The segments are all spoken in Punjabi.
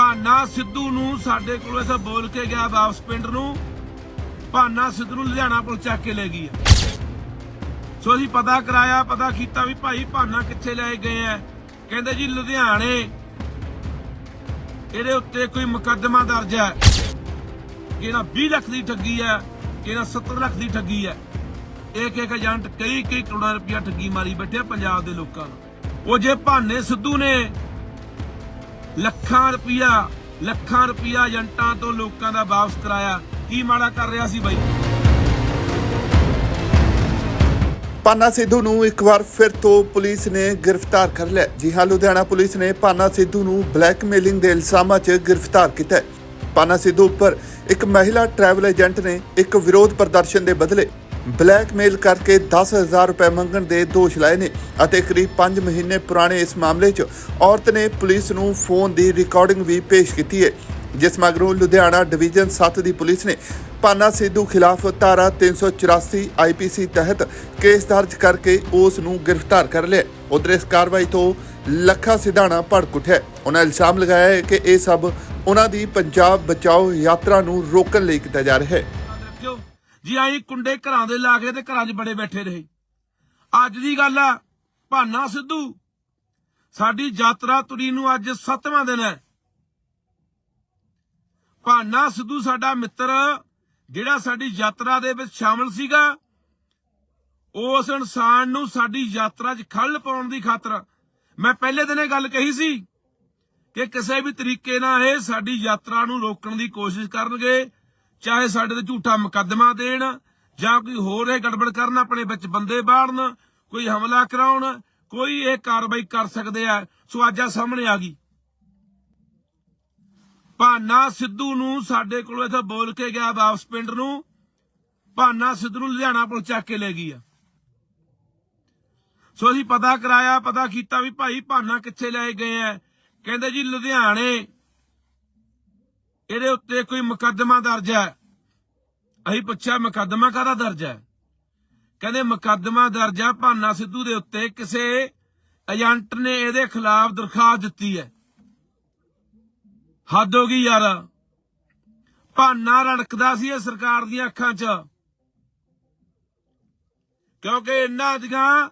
ਭਾਨਾ ਸਿੱਧੂ ਨੂੰ ਸਾਡੇ ਕੋਲ ਐਸਾ ਬੋਲ ਕੇ ਗਿਆ ਵਾਪਸ ਪਿੰਡ ਨੂੰ। ਭਾਨਾ ਸਿੱਧੂ ਨੂੰ ਲੁਧਿਆਣਾ ਪੁਲਿਸ ਚੱਕ ਕੇ ਲੈ ਗਈ ਹੈ। ਸੋ ਅਸੀਂ ਪਤਾ ਕਰਾਇਆ, ਪਤਾ ਕੀਤਾ ਵੀ ਭਾਈ ਭਾਨਾ ਕਿੱਥੇ ਲੈ ਗਏ ਆ ਕਹਿੰਦੇ ਜੀ ਲੁਧਿਆਣੇ, ਇਹਦੇ ਉੱਤੇ ਕੋਈ ਮੁਕੱਦਮਾ ਦਰਜ ਹੈ। ਇਹਨਾਂ 20 ਲੱਖ ਦੀ ਠੱਗੀ ਹੈ ਇਹਨਾਂ 70 ਲੱਖ ਦੀ ਠੱਗੀ ਹੈ। ਇੱਕ ਇੱਕ ਏਜੰਟ ਕਈ ਕਈ ਕਰੋੜਾਂ ਰੁਪਇਆ ਠੱਗੀ ਮਾਰੀ ਬੈਠੇ ਪੰਜਾਬ ਦੇ ਲੋਕਾਂ ਨੂੰ। ਉਹ ਜੇ ਭਾਨੇ ਸਿੱਧੂ ਨੇ ਲੱਖਾਂ ਰੁਪਇਆ ਲੱਖਾਂ ਰੁਪਇਆ ਏਜੰਟਾਂ ਤੋਂ ਲੋਕਾਂ ਦਾ ਵਾਪਸ ਕਰਾਇਆ। ਕੀ ਮਾੜਾ ਕਰ ਰਿਹਾ ਸੀ ਬਾਈ? ਪਾਨਾ ਸਿੱਧੂ ਨੂੰ ਇੱਕ ਵਾਰ ਫਿਰ ਤੋਂ ਪੁਲਿਸ ਨੇ ਗ੍ਰਿਫਤਾਰ ਕਰ ਲਿਆ। ਜੀ ਹਾਂ, ਲੁਧਿਆਣਾ ਪੁਲਿਸ ਨੇ ਪਾਨਾ ਸਿੱਧੂ ਨੂੰ ਬਲੈਕਮੇਲਿੰਗ ਦੇ ਇਲਜ਼ਾਮਾਂ 'ਚ ਗ੍ਰਿਫਤਾਰ ਕੀਤਾ ਹੈ। ਪਾਨਾ ਸਿੱਧੂ ਉੱਪਰ ਇੱਕ ਮਹਿਲਾ ਟਰੈਵਲ ਏਜੰਟ ਨੇ ਇੱਕ ਵਿਰੋਧ ਪ੍ਰਦਰਸ਼ਨ ਦੇ ਬਦਲੇ ਬਲੈਕਮੇਲ ਕਰਕੇ 10000 ਰੁਪਏ ਮੰਗਣ ਦੇ ਦੋਸ਼ ਲਾਏ ਨੇ ਅਤੇ ਕਰੀਬ 5 ਮਹੀਨੇ ਪੁਰਾਣੇ ਇਸ ਮਾਮਲੇ 'ਚ ਔਰਤ ਨੇ ਪੁਲਿਸ ਨੂੰ ਫੋਨ ਦੀ ਰਿਕਾਰਡਿੰਗ ਵੀ ਪੇਸ਼ ਕੀਤੀ ਹੈ, ਜਿਸ ਮਗਰੋਂ ਲੁਧਿਆਣਾ ਡਿਵੀਜ਼ਨ 7 ਦੀ ਪੁਲਿਸ ਨੇ ਪਾਨਾ ਸਿੱਧੂ ਖਿਲਾਫ ਧਾਰਾ 384 ਆਈਪੀਸੀ ਤਹਿਤ ਕੇਸ ਦਰਜ ਕਰਕੇ ਉਸ ਨੂੰ ਗ੍ਰਿਫਤਾਰ ਕਰ ਲਿਆ। ਉਧਰ ਇਸ ਕਾਰਵਾਈ ਤੋਂ ਲੱਖਾ ਸਿਧਾਣਾ ਭੜਕ ਉੱਠਿਆ। ਉਹਨਾਂ ਇਲਜ਼ਾਮ ਲਗਾਇਆ ਹੈ ਕਿ ਇਹ ਸਭ ਉਹਨਾਂ ਦੀ ਪੰਜਾਬ ਬਚਾਓ ਯਾਤਰਾ ਨੂੰ ਰੋਕਣ ਲਈ ਕੀਤਾ ਜਾ ਰਿਹਾ ਹੈ। ਜੀ ਆਈ ਕੁੰਡੇ ਘਰਾਂ ਦੇ ਲਾ ਕੇ ਤੇ ਘਰਾਂ 'ਚ ਬੜੇ ਬੈਠੇ ਰਹੇ। ਅੱਜ ਦੀ ਗੱਲ ਆ, ਭਾਨਾ ਸਿੱਧੂ। ਸਾਡੀ ਯਾਤਰਾ ਤੁਰੀ ਨੂੰ ਅੱਜ 7ਵਾਂ ਦਿਨ ਹੈ। ਭਾਨਾ ਸਿੱਧੂ ਸਾਡਾ ਮਿੱਤਰ, ਜਿਹੜਾ ਸਾਡੀ ਯਾਤਰਾ ਦੇ ਵਿੱਚ ਸ਼ਾਮਲ ਸੀਗਾ, ਉਸ ਇਨਸਾਨ ਨੂੰ ਸਾਡੀ ਯਾਤਰਾ 'ਚ ਖੱਲ ਪਾਉਣ ਦੀ ਖਾਤਰ ਮੈਂ ਪਹਿਲੇ ਦਿਨ ਇਹ ਗੱਲ ਕਹੀ ਸੀ ਕਿ ਕਿਸੇ ਵੀ ਤਰੀਕੇ ਨਾਲ ਇਹ ਸਾਡੀ ਯਾਤਰਾ ਨੂੰ ਰੋਕਣ ਦੀ ਕੋਸ਼ਿਸ਼ ਕਰਨਗੇ। ਚਾਹੇ ਸਾਡੇ ਤੇ ਝੂਠਾ ਮੁਕੱਦਮਾ ਦੇਣ ਜਾਂ ਕੋਈ ਹੋਰ ਇਹ ਗੜਬੜ ਕਰਨ ਆਪਣੇ ਵਿੱਚ ਬੰਦੇ ਬਾੜਨ, ਕੋਈ ਹਮਲਾ ਕਰਾਉਣ, ਕੋਈ ਇਹ ਕਾਰਵਾਈ ਕਰ ਸਕਦੇ ਆ, ਸੋ ਅੱਜ ਆ ਸਾਹਮਣੇ ਆ ਗਈ। ਭਾਨਾ ਸਿੱਧੂ ਨੂੰ ਸਾਡੇ ਕੋਲ ਇਥੇ ਬੋਲ ਕੇ ਗਿਆ ਵਾਪਸ ਪਿੰਡ ਨੂੰ। ਭਾਨਾ ਸਿੱਧੂ ਨੂੰ ਲੁਧਿਆਣਾ ਪੁਲਿਸ ਚੱਕ ਕੇ ਲੈ ਗਈ ਆ। ਸੋ ਅਸੀਂ ਪਤਾ ਕਰਾਇਆ, ਪਤਾ ਕੀਤਾ ਵੀ ਭਾਈ ਭਾਨਾ ਕਿੱਥੇ ਲੈ ਗਏ ਆ। ਕਹਿੰਦੇ ਜੀ ਲੁਧਿਆਣੇ ਇਹਦੇ ਉੱਤੇ ਕੋਈ ਮੁਕੱਦਮਾ ਦਰਜ ਹੈ? ਅਸੀਂ ਪੁੱਛਿਆ, ਮੁਕੱਦਮਾ ਕਾਹਦਾ ਦਰਜ ਹੈ? ਕਹਿੰਦੇ ਮੁਕੱਦਮਾ ਦਰਜ ਹੈ ਭਾਨਾ ਸਿੱਧੂ ਦੇ ਉੱਤੇ ਕਿਸੇ ਏਜੰਟ ਨੇ ਇਹਦੇ ਖਿਲਾਫ ਦਰਖਾਸਤ ਦਿੱਤੀ ਹੈ। ਹੱਦ ਹੋ ਗਈ ਯਾਰ। ਭਾਨਾ ਰੜਕਦਾ ਸੀ ਇਹ ਸਰਕਾਰ ਦੀਆਂ ਅੱਖਾਂ 'ਚ। ਕਿਉਂਕਿ ਇਹਨਾਂ ਦੀਆਂ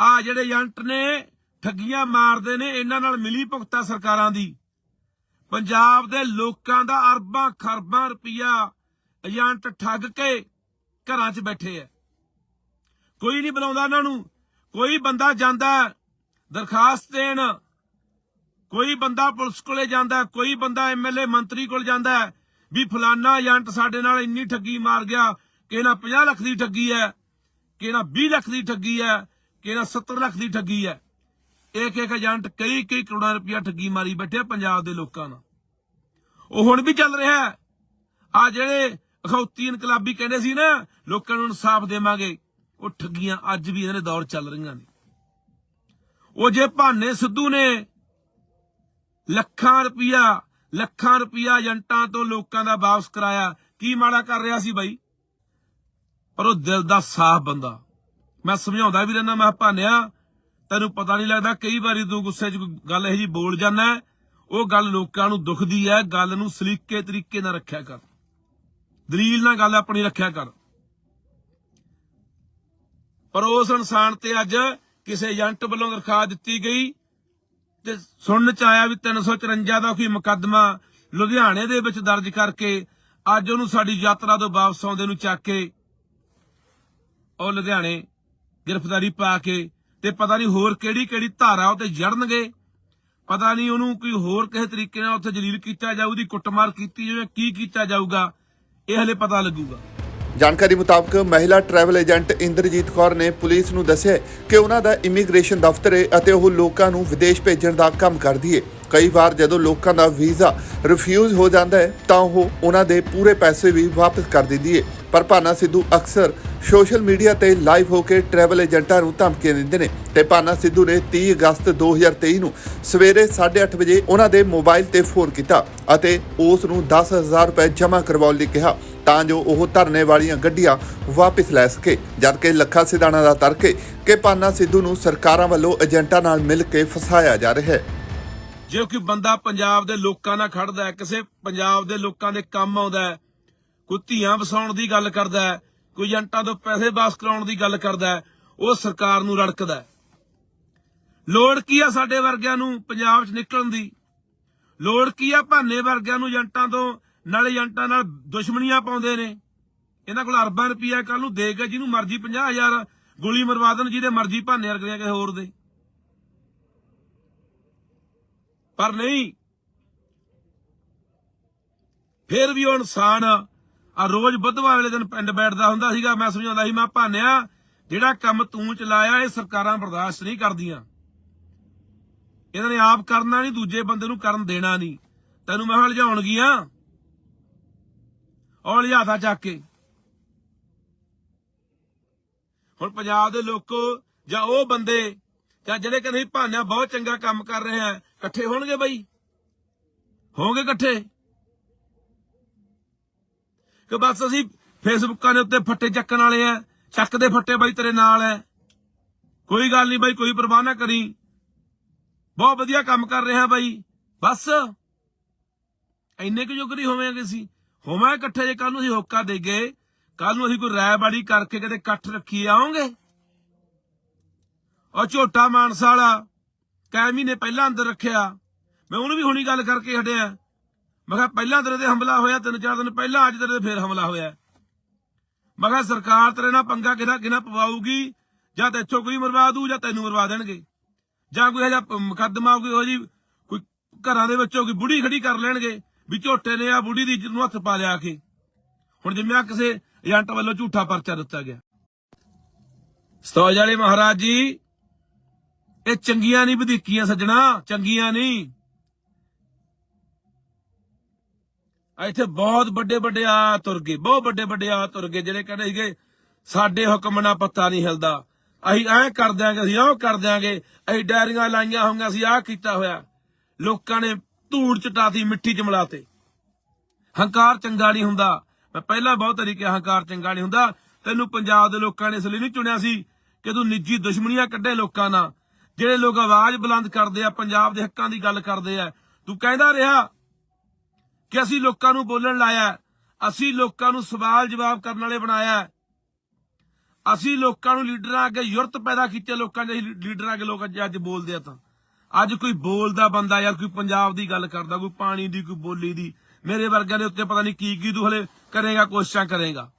ਆ ਜਿਹੜੇ ਏਜੰਟ ਨੇ ਠੱਗੀਆਂ ਮਾਰਦੇ ਨੇ, ਇਹਨਾਂ ਨਾਲ ਮਿਲੀ ਭੁਗਤਾ ਸਰਕਾਰਾਂ ਦੀ। ਪੰਜਾਬ ਦੇ ਲੋਕਾਂ ਦਾ ਅਰਬਾਂ ਖਰਬਾਂ ਰੁਪਇਆ ਏਜੰਟ ਠੱਗ ਕੇ ਘਰਾਂ 'ਚ ਬੈਠੇ ਐ ਕੋਈ ਨਹੀਂ ਬੁਲਾਉਂਦਾ ਇਹਨਾਂ ਨੂੰ। ਕੋਈ ਬੰਦਾ ਜਾਂਦਾ ਦਰਖਾਸਤ ਦੇਣ। ਕੋਈ ਬੰਦਾ ਪੁਲਿਸ ਕੋਲੇ ਜਾਂਦਾ ਕੋਈ ਬੰਦਾ ਐਮਐਲਏ ਮੰਤਰੀ ਕੋਲ ਜਾਂਦਾ ਵੀ ਫਲਾਨਾ ਏਜੰਟ ਸਾਡੇ ਨਾਲ ਇੰਨੀ ਠੱਗੀ ਮਾਰ ਗਿਆ ਕਿ ਇਹਨਾਂ 50 ਲੱਖ ਦੀ ਠੱਗੀ ਹੈ ਕਿ ਇਹਨਾਂ 20 ਲੱਖ ਦੀ ਠੱਗੀ ਹੈ ਕਿ ਇਹਨਾਂ 70 ਲੱਖ ਦੀ ਠੱਗੀ ਹੈ। ਇੱਕ ਇੱਕ ਏਜੰਟ ਕਈ ਕਈ ਕਰੋੜਾਂ ਰੁਪਇਆ ਠੱਗੀ ਮਾਰੀ ਬੈਠੇ ਪੰਜਾਬ ਦੇ ਲੋਕਾਂ ਨਾਲ। ਉਹ ਹੁਣ ਵੀ ਚੱਲ ਰਿਹਾ ਹੈ। ਆ ਜਿਹੜੇ ਅਖੌਤੀ ਇਨਕਲਾਬੀ ਕਹਿੰਦੇ ਸੀ ਨਾ ਲੋਕਾਂ ਨੂੰ ਇਨਸਾਫ ਦੇਵਾਂਗੇ ਉਹ ਠੱਗੀਆਂ ਅੱਜ ਵੀ ਇਹਨਾਂ ਦੇ ਦੌਰ ਚੱਲ ਰਹੀਆਂ ਨੇ। ਉਹ ਜੇ ਭਾਨੇ ਸਿੱਧੂ ਨੇ ਲੱਖਾਂ ਰੁਪਇਆ ਲੱਖਾਂ ਰੁਪਇਆ ਏਜੰਟਾਂ ਤੋਂ ਲੋਕਾਂ ਦਾ ਵਾਪਸ ਕਰਾਇਆ ਕੀ ਮਾੜਾ ਕਰ ਰਿਹਾ ਸੀ ਬਾਈ? ਪਰ ਉਹ ਦਿਲ ਦਾ ਸਾਫ਼ ਬੰਦਾ। ਮੈਂ ਸਮਝਾਉਂਦਾ ਵੀ ਰਹਿਣਾ ਮੈਂ ਕਿਹਾ, ਭਾਨਿਆ ਤੈਨੂੰ ਪਤਾ ਨਹੀਂ ਲੱਗਦਾ ਕਈ ਵਾਰੀ ਤੂੰ ਗੁੱਸੇ 'ਚ ਗੱਲ ਇਹੋ ਜੀ ਬੋਲ ਜਾਂਦਾ ਉਹ ਗੱਲ ਲੋਕਾਂ ਨੂੰ ਦੁਖਦੀ ਹੈ, ਗੱਲ ਨੂੰ ਸਲੀਕੇ ਤਰੀਕੇ ਨਾਲ ਰੱਖਿਆ ਕਰ। ਦਲੀਲ ਨਾਲ ਗੱਲ ਆਪਣੀ ਰੱਖਿਆ ਕਰ। ਪਰ ਉਸ ਇਨਸਾਨ ਤੇ ਅੱਜ ਕਿਸੇ ਏਜੰਟ ਵੱਲੋਂ ਦਰਖਾਸਤ ਦਿੱਤੀ ਗਈ ਤੇ ਸੁਣਨ ਚ ਆਇਆ ਵੀ 354 ਦਾ ਕੋਈ ਮੁਕੱਦਮਾ ਲੁਧਿਆਣੇ ਦੇ ਵਿੱਚ ਦਰਜ ਕਰਕੇ ਅੱਜ ਉਹਨੂੰ ਸਾਡੀ ਯਾਤਰਾ ਤੋਂ ਵਾਪਸ ਆਉਂਦੇ ਨੂੰ ਚੱਕ ਕੇ ਉਹ ਲੁਧਿਆਣੇ ਗ੍ਰਿਫਤਾਰੀ ਪਾ ਕੇ ਤੇ ਪਤਾ ਨਹੀਂ ਹੋਰ ਕਿਹੜੀ ਕਿਹੜੀ ਧਾਰਾ ਉਹ ਤੇ ਜੜਨਗੇ। ਪਤਾ ਨਹੀਂ ਉਹਨੂੰ ਕੋਈ ਹੋਰ ਕਿਸੇ ਤਰੀਕੇ ਨਾਲ ਉੱਥੇ ਜਲੀਲ ਕੀਤਾ ਜਾਊ, ਉਹਦੀ ਕੁੱਟਮਾਰ ਕੀਤੀ ਜਾਵੇ, ਕੀ ਕੀਤਾ ਜਾਊਗਾ, ਇਹ ਹਲੇ ਪਤਾ ਲੱਗੂਗਾ। ਜਾਣਕਾਰੀ ਮੁਤਾਬਕ ਮਹਿਲਾ ਟਰੈਵਲ ਏਜੰਟ ਇੰਦਰਜੀਤ ਕੌਰ ਨੇ ਪੁਲਿਸ ਨੂੰ ਦੱਸਿਆ ਕਿ ਉਹਨਾਂ ਦਾ ਇਮੀਗ੍ਰੇਸ਼ਨ ਦਫ਼ਤਰ ਹੈ ਅਤੇ ਉਹ ਲੋਕਾਂ ਨੂੰ ਵਿਦੇਸ਼ ਭੇਜਣ ਦਾ ਕੰਮ ਕਰਦੀ ਹੈ। ਕਈ ਵਾਰ ਜਦੋਂ ਲੋਕਾਂ ਦਾ ਵੀਜ਼ਾ ਰਿਫਿਊਜ਼ ਹੋ ਜਾਂਦਾ ਹੈ, ਤਾਂ ਉਹ ਉਹਨਾਂ ਦੇ ਪੂਰੇ ਪੈਸੇ ਵੀ ਵਾਪਸ ਕਰ ਦਿੰਦੀ ਹੈ ਪਰ ਭਾਨਾ ਸਿੱਧੂ ਅਕਸਰ ਸੋਸ਼ਲ ਮੀਡੀਆ ਤੇ ਲਾਈਵ ਹੋ ਕੇ ਟਰੈਵਲ ਏਜੰਟਾਂ ਨੂੰ ਧਮਕੀਆਂ ਦਿੰਦੇ ਨੇ ਤੇ ਭਾਨਾ ਸਿੱਧੂ ਨੇ 30 ਅਗਸਤ 2023 ਨੂੰ ਸਵੇਰੇ 8:30 ਵਜੇ ਉਹਨਾਂ ਦੇ ਮੋਬਾਈਲ ਤੇ ਫੋਨ ਕੀਤਾ ਅਤੇ ਉਸ ਨੂੰ 10000 ਰੁਪਏ ਜਮ੍ਹਾਂ ਕਰਵਾਉਣ ਲਈ ਕਿਹਾ ਤਾਂ ਜੋ ਉਹ ਧਰਨੇ ਵਾਲੀਆਂ ਗੱਡੀਆਂ ਵਾਪਸ ਲੈ ਸਕੇ। ਜਦਕਿ ਲੱਖਾ ਸਿਧਾਣਾ ਦਾ ਤਰਕ ਹੈ ਕਿ ਭਾਨਾ ਸਿੱਧੂ ਨੂੰ ਸਰਕਾਰਾਂ ਵੱਲੋਂ ਏਜੰਟਾਂ ਨਾਲ ਮਿਲ ਕੇ ਫਸਾਇਆ ਜਾ ਰਿਹਾ ਹੈ। ਜੇ ਕੋਈ ਬੰਦਾ ਪੰਜਾਬ ਦੇ ਲੋਕਾਂ ਨਾਲ ਖੜਦਾ ਹੈ, ਕਿਸੇ ਪੰਜਾਬ ਦੇ ਲੋਕਾਂ ਦੇ ਕੰਮ ਆਉਂਦਾ ਹੈ, ਕੋਈ ਧੀਆਂ ਵਸਾਉਣ ਦੀ ਗੱਲ ਕਰਦਾ ਹੈ, ਕੋਈ ਏਜੰਟਾਂ ਤੋਂ ਪੈਸੇ ਵਾਸ ਕਰਾਉਣ ਦੀ ਗੱਲ ਕਰਦਾ ਹੈ, ਉਹ ਸਰਕਾਰ ਨੂੰ ਰੜਕਦਾ ਹੈ। ਲੋੜ ਕੀ ਆ ਸਾਡੇ ਵਰਗਿਆਂ ਨੂੰ ਪੰਜਾਬ 'ਚ ਨਿਕਲਣ ਦੀ? ਲੋੜ ਕੀ ਆ ਭਾਨੇ ਵਰਗਿਆਂ ਨੂੰ ਏਜੰਟਾਂ ਤੋਂ, ਨਾਲ ਏਜੰਟਾਂ ਨਾਲ ਦੁਸ਼ਮਣੀਆਂ ਪਾਉਂਦੇ ਨੇ? ਇਹਨਾਂ ਕੋਲ ਅਰਬਾਂ ਰੁਪਈਆ ਕੱਲ ਨੂੰ ਦੇ ਕੇ ਜਿਹਨੂੰ ਮਰਜ਼ੀ 50000 ਗੋਲੀ ਮਰਵਾ ਦੇਣ, ਜਿਹਦੇ ਮਰਜ਼ੀ ਭਾਨੇ ਵਰਗਿਆਂ ਕਿਸੇ ਹੋਰ ਦੇ। ਪਰ ਨਹੀਂ। ਫਿਰ ਵੀ ਉਹ ਇਨਸਾਨ ਆ ਰੋਜ਼ ਬੁੱਧਵਾਰ ਵਾਲੇ ਦਿਨ ਪਿੰਡ ਬੈਠਦਾ ਹੁੰਦਾ ਸੀਗਾ, ਮੈਂ ਸਮਝਾਉਂਦਾ ਸੀ, ਮੈਂ ਭਾਨਿਆ, ਜਿਹੜਾ ਕੰਮ ਤੂੰ ਚਲਾਇਆ, ਇਹ ਸਰਕਾਰਾਂ ਬਰਦਾਸ਼ਤ ਨਹੀਂ ਕਰਦੀਆਂ। ਇਹਨਾਂ ਨੇ ਆਪ ਕਰਨਾ ਨਹੀਂ, ਦੂਜੇ ਬੰਦੇ ਨੂੰ ਕਰਨ ਦੇਣਾ ਨਹੀਂ। ਤੈਨੂੰ ਮੈਂ ਹਲਜਾਉਣਗੀਆਂ ਔਰ ਲਿਆਦਾ ਚੱਕ ਕੇ। ਹੁਣ ਪੰਜਾਬ ਦੇ ਲੋਕੋ, ਜਾਂ ਉਹ ਬੰਦੇ, ਜਾਂ ਜਿਹੜੇ ਕਹਿੰਦੇ ਸੀ, ਭਾਨਿਆ ਬਹੁਤ ਚੰਗਾ ਕੰਮ ਕਰ ਰਹੇ ਆ ਇਕੱਠੇ ਹੋਣਗੇ ਬਈ? ਹੋਗੇ ਇਕੱਠੇ? ਕਿ ਬਸ ਅਸੀਂ ਫੇਸਬੁੱਕਾਂ ਦੇ ਉੱਤੇ ਫੱਟੇ ਚੱਕਣ ਵਾਲੇ ਆ। ਚੱਕ ਦੇ ਫੱਟੇ ਬਾਈ, ਤੇਰੇ ਨਾਲ ਐ। ਕੋਈ ਗੱਲ ਨਹੀਂ ਬਾਈ, ਕੋਈ ਪਰਵਾਹ ਨਾ ਕਰੀ। ਬਹੁਤ ਵਧੀਆ ਕੰਮ ਕਰ ਰਿਹਾ ਬਾਈ। ਬਸ। ਇੰਨੇ ਕੁ ਜੋਗਰੀ ਹੋਵਾਂਗੇ ਅਸੀਂ। ਹੋਵਾਂ ਇਕੱਠੇ ਜੇ ਕੱਲ ਨੂੰ ਅਸੀਂ ਹੋਕਾ ਦੇਗੇ ਕੱਲ ਨੂੰ ਅਸੀਂ ਕੋਈ ਰਾਇਬਾੜੀ ਕਰਕੇ ਕਿਤੇ ਇਕੱਠ ਰੱਖੀ ਆਉਂਗੇ। ਉਹ ਝੋਟਾ ਮਾਨਸਾ ਵਾਲਾ। ਕੈ ਮਹੀਨੇ ਪਹਿਲਾਂ ਅੰਦਰ ਰੱਖਿਆ। ਮੈਂ ਉਹਨੂੰ ਵੀ ਹੁਣੀ ਗੱਲ ਕਰਕੇ ਹਟਿਆ। ਮੈਂ ਕਿਹਾ, ਪਹਿਲਾਂ ਤੇਰੇ ਤੇ ਹਮਲਾ ਹੋਇਆ, ਤਿੰਨ ਚਾਰ ਦਿਨ ਪਹਿਲਾਂ ਅੱਜ ਤੇਰੇ ਤੇ ਫੇਰ ਹਮਲਾ ਹੋਇਆ। ਮੈਂ ਕਿਹਾ, ਸਰਕਾਰ ਤੇਰੇ ਨਾਲ ਪੰਗਾ ਕਿਹਦਾ ਕਿਹਨਾਂ ਪਵਾਊਗੀ? ਜਾਂ ਤੇ ਕੋਈ ਮਰਵਾ ਦੂ ਜਾਂ ਤੈਨੂੰ ਮਰਵਾ ਦੇਣਗੇ? ਜਾਂ ਕੋਈ ਇਹੋ ਜਿਹਾ ਮੁਕੱਦਮਾ, ਕੋਈ ਹੋ ਜੀ ਕੋਈ ਘਰਾਂ ਦੇ ਵਿੱਚੋਂ ਕੋਈ ਬੁੜੀ ਖੜੀ ਕਰ ਲੈਣਗੇ ਵੀ ਝੋਟੇ ਨੇ ਆ ਬੁੜੀ ਦੀ ਇੱਜ਼ਤ ਨੂੰ ਹੱਥ ਪਾ ਲਿਆ ਕੇ। ਹੁਣ ਜਿਵੇਂ ਆ ਕਿਸੇ ਏਜੰਟ ਵੱਲੋਂ ਝੂਠਾ ਪਰਚਾ ਦਿੱਤਾ ਗਿਆ। ਸਤੋਜ ਵਾਲੇ ਮਹਾਰਾਜ ਜੀ ਇਹ ਚੰਗੀਆਂ ਨਹੀਂ ਵਧੀਕੀਆਂ ਸੱਜਣਾ, ਚੰਗੀਆਂ ਨਹੀਂ। ਇੱਥੇ ਬਹੁਤ ਵੱਡੇ ਵੱਡੇ ਆ ਤੁਰ ਗਏ, ਬਹੁਤ ਵੱਡੇ ਵੱਡੇ ਆ ਤੁਰ ਗਏ, ਜਿਹੜੇ ਕਹਿੰਦੇ ਸੀਗੇ, ਸਾਡੇ ਹੁਕਮ ਨਾਲ ਪੱਤਾ ਨਹੀਂ ਹਿਲਦਾ। ਅਸੀਂ ਐਂ ਕਰ ਦਿਆਂਗੇ, ਅਸੀਂ ਉਹ ਕਰ ਦਿਆਂਗੇ, ਅਸੀਂ ਡਾਇਰੀਆਂ ਲਾਈਆਂ ਹੋਈਆਂ, ਅਸੀਂ ਆਹ ਕੀਤਾ ਹੋਇਆ। ਲੋਕਾਂ ਨੇ ਧੂੜ ਚਟਾਤੀ ਮਿੱਟੀ ਚ ਮਿਲਾਤੇ। ਹੰਕਾਰ ਚੰਗਾ ਨਹੀਂ ਹੁੰਦਾ। ਮੈਂ ਪਹਿਲਾਂ ਬਹੁਤ ਤਰੀਕੇ ਹੰਕਾਰ ਚੰਗਾ ਨਹੀਂ ਹੁੰਦਾ। ਤੈਨੂੰ ਪੰਜਾਬ ਦੇ ਲੋਕਾਂ ਨੇ ਇਸ ਲਈ ਨਹੀਂ ਚੁਣਿਆ ਸੀ ਕਿ ਤੂੰ ਨਿੱਜੀ ਦੁਸ਼ਮਣੀਆਂ ਕੱਢੇ ਲੋਕਾਂ ਨਾਲ। ਜਿਹੜੇ ਲੋਕ ਆਵਾਜ਼ ਬੁਲੰਦ ਕਰਦੇ ਆ, ਪੰਜਾਬ ਦੇ ਹੱਕਾਂ ਦੀ ਗੱਲ ਕਰਦੇ ਆ, ਤੂੰ ਕਹਿੰਦਾ ਰਿਹਾ ਕਿ ਅਸੀਂ ਲੋਕਾਂ ਨੂੰ ਬੋਲਣ ਲਾਇਆ, ਅਸੀਂ ਲੋਕਾਂ ਨੂੰ ਸਵਾਲ ਜਵਾਬ ਕਰਨ ਵਾਲੇ ਬਣਾਇਆ, ਅਸੀਂ ਲੋਕਾਂ ਨੂੰ ਲੀਡਰਾਂ ਅੱਗੇ ਯੁਰਤ ਪੈਦਾ ਕੀਤੀ, ਲੋਕਾਂ ਦੇ ਲੀਡਰਾਂ ਅੱਗੇ ਲੋਕ ਅੱਜ ਅੱਜ ਬੋਲਦੇ ਆ ਤਾਂ। ਅੱਜ ਕੋਈ ਬੋਲਦਾ ਬੰਦਾ ਯਾਰ ਕੋਈ ਪੰਜਾਬ ਦੀ ਗੱਲ ਕਰਦਾ, ਕੋਈ ਪਾਣੀ ਦੀ, ਕੋਈ ਬੋਲੀ ਦੀ, ਮੇਰੇ ਵਰਗਿਆਂ ਦੇ ਉੱਤੇ ਪਤਾ ਨਹੀਂ ਕੀ ਕੀ ਤੂੰ ਹਲੇ ਕਰੇਗਾ, ਕੋਸ਼ਿਸ਼ਾਂ ਕਰੇਗਾ।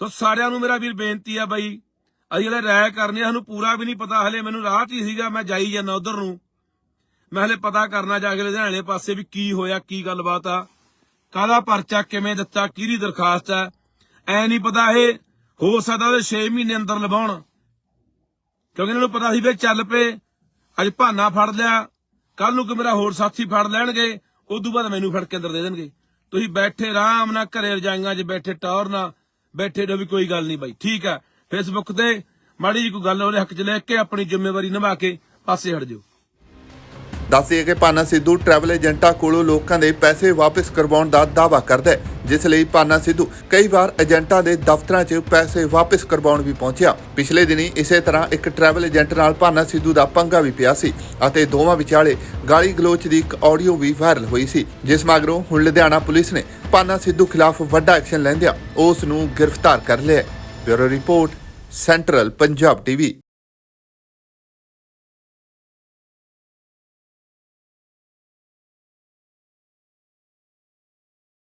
ਸੋ ਸਾਰਿਆਂ ਨੂੰ ਮੇਰਾ ਵੀਰ ਬੇਨਤੀ ਆ ਬਾਈ, ਅਸੀਂ ਜਿਹੜੇ ਰਾਇ ਕਰਨੇ ਸਾਨੂੰ ਪੂਰਾ ਵੀ ਨਹੀਂ ਪਤਾ, ਹਲੇ ਮੈਨੂੰ ਰਾਹ 'ਚ ਹੀ ਸੀਗਾ, ਮੈਂ ਜਾਈ ਜਾਂਦਾ ਉਧਰ ਨੂੰ। ਮੈਂ ਹਲੇ ਪਤਾ ਕਰਨਾ ਜਾ ਕੇ ਲੁਧਿਆਣੇ ਪਾਸੇ ਵੀ ਕੀ ਹੋਇਆ, ਕੀ ਗੱਲਬਾਤ ਆ, ਕਾਹਦਾ ਪਰਚਾ, ਕਿਵੇਂ ਦਿੱਤਾ, ਕਿਹਦੀ ਦਰਖਾਸਤ ਹੈ ਐ ਨਹੀਂ ਪਤਾ ਇਹ ਹੋ ਸਕਦਾ ਉਹ 6 ਮਹੀਨੇ ਅੰਦਰ ਲਵਾਉਣ। ਕਿਉਂਕਿ ਇਹਨਾਂ ਨੂੰ ਪਤਾ ਸੀ ਵੀ ਚੱਲ ਪਏ, ਅੱਜ ਭਾਨਾ ਫੜ ਲਿਆ ਕੱਲ ਨੂੰ ਕਿ ਮੇਰਾ ਹੋਰ ਸਾਥੀ ਫੜ ਲੈਣਗੇ, ਉਦੋਂ ਬਾਅਦ ਮੈਨੂੰ ਫੜ ਕੇ ਅੰਦਰ ਦੇ ਦੇਣਗੇ। ਤੁਸੀਂ ਬੈਠੇ ਆਰਾਮ ਨਾਲ ਘਰੇ ਰਜਾਈਆਂ 'ਚ ਬੈਠੇ ਟੌਰ ਨਾਲ ਬੈਠੇ ਰਹੋ ਵੀ ਕੋਈ ਗੱਲ ਨਹੀਂ ਬਾਈ। ਠੀਕ ਹੈ ਫੇਸਬੁੱਕ ਤੇ ਮਾੜੀ ਜੀ ਕੋਈ ਗੱਲ ਉਹਦੇ ਹੱਕ 'ਚ ਲੈ ਕੇ ਆਪਣੀ ਜ਼ਿੰਮੇਵਾਰੀ ਨਿਭਾ ਕੇ ਪਾਸੇ ਹਟ ਜਾਓ। ਦੱਸਿਆ ਕਿ ਪਾਨਾ ਸਿੱਧੂ ਟਰੈਵਲ ਏਜੰਟਾਂ ਕੋਲੋਂ ਲੋਕਾਂ ਦੇ ਪੈਸੇ ਵਾਪਸ ਕਰਵਾਉਣ ਦਾ ਦਾਅਵਾ ਕਰਦਾ ਹੈ, ਜਿਸ ਲਈ ਪਾਨਾ ਸਿੱਧੂ ਕਈ ਵਾਰ ਏਜੰਟਾਂ ਦੇ ਦਫ਼ਤਰਾਂ 'ਚ ਪੈਸੇ ਵਾਪਸ ਕਰਵਾਉਣ ਵੀ ਪਹੁੰਚਿਆ। ਪਿਛਲੇ ਦਿਨੀ ਇਸੇ ਤਰ੍ਹਾਂ ਇੱਕ ਟਰੈਵਲ ਏਜੰਟ ਨਾਲ ਪਾਨਾ ਸਿੱਧੂ ਦਾ ਪੰਗਾ ਵੀ ਪਿਆ ਸੀ ਅਤੇ ਦੋਵਾਂ ਵਿਚਾਲੇ ਗਾਲੀ ਗਲੋਚ ਦੀ ਇੱਕ ਆਡੀਓ ਵੀ ਵਾਇਰਲ ਹੋਈ ਸੀ, ਜਿਸ ਮਗਰੋਂ ਹੁਣ ਲੁਧਿਆਣਾ ਪੁਲਿਸ ਨੇ ਪਾਨਾ ਸਿੱਧੂ ਖਿਲਾਫ ਵੱਡਾ ਐਕਸ਼ਨ ਲੈਂਦਿਆਂ ਉਸ ਨੂੰ ਗ੍ਰਿਫਤਾਰ ਕਰ ਲਿਆ bureau report, central Punjab TV.